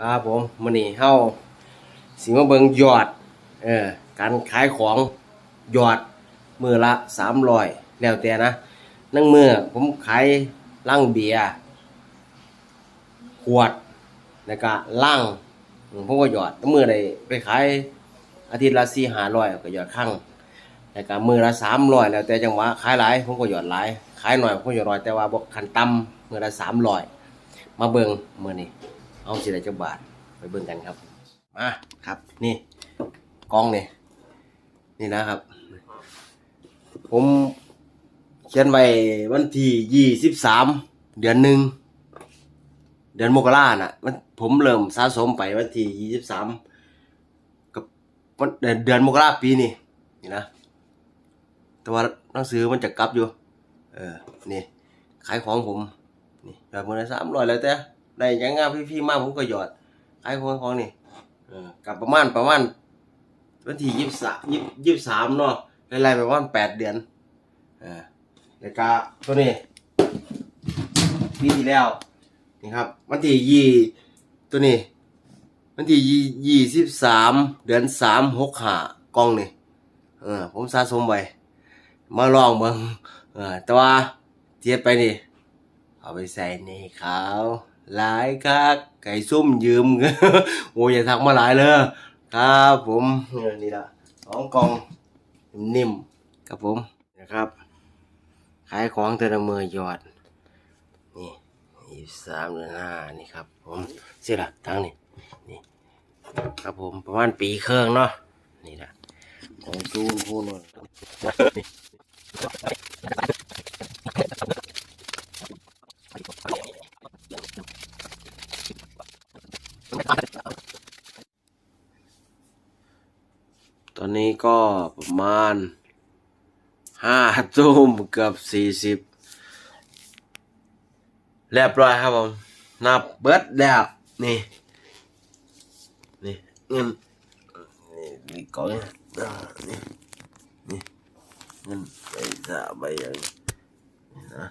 ครับผมมื้อนี้เฮาสิมาเบิ่งยอดเออการขายของยอดมือละ300แล้วแต่นะนั่งมือผมขายลังเบียร์ขวดแล้วก็ลังผมก็ยอดมือได้ไปขายอาทิตย์ละ4 500ก็ยอดครั้งแล้วก็มือละ300แล้วแต่จังหวะขายหลายผมก็ยอดหลายขายหน่อยผมก็ยอดน้อยแต่ว่าบ่คันต่ำมือละ300มาเบิ่งมื้อนี้ เอาสิได้จักบาทไปเบิ่งกันครับมาครับ นี่กล้องนี่นี่นะครับ ผมเขียนไว้วันที่ยี่สิบสามเดือนหนึ่งเดือนมกราน่ะมันผมเริ่มสะสมไปวันที่ยี่สิบสามกับวันเดือนเดือนมกราปีนี้นี่นะ แต่ว่าหนังสือมันจะกลับอยู่ เออ นี่ ขายของผม นี่แบบมือละสามร้อยแล้วแต่ ได้ยังงาพี่ๆมากผมก็หยอดขายของของนี่กับประมาณประมาณวันที่ยี่สิบสามยี่สิบสามเนาะไล่ๆไปประมาณแปดเดือนเออแล้วก็ตัวนี้ปีที่แล้วนี่ครับ วันที่ยี่ตัวนี้ วันที่ยี่ยี่สิบสามเดือนสามหกห้ากล้องนี่เออผมสะสมไว้มาลองเบิ่งเออแต่ว่าเทียบไปนี่เอาไปใส่ในเขา หลายคักไก่ซุ่มยืม โอ้ยอย่าทักมาหลายเลยครับผมเออนี่ละสองกล่องนิ่มๆครับผมนะครับ ขายของเทอละเมอหยอด นี่ยี่สามเดือนห้านี่ครับ ผมเสียละทั้งนี่นี่ ครับผมประมาณปีเครื่องเนาะนี่ละของซูนพูนน ตอนนี้ก็ประมาณห้าทุ่มกือบสี่สิบเรียบร้อยครับผม นับเบิดแล้วนี่ นี่เงินนี่นี่ก่อนอ่นี่นี่เงินไปสาใบยังนี่นะ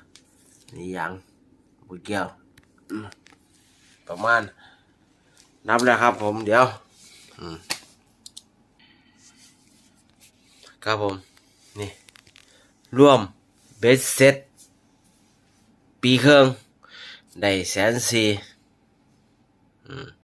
นี่ยังบุเกี่ยวประมาณ นับแล้วครับผมเดี๋ยวครับผม นี่ รวมเบสเซ็ตปีเครื่องได้แสนสี่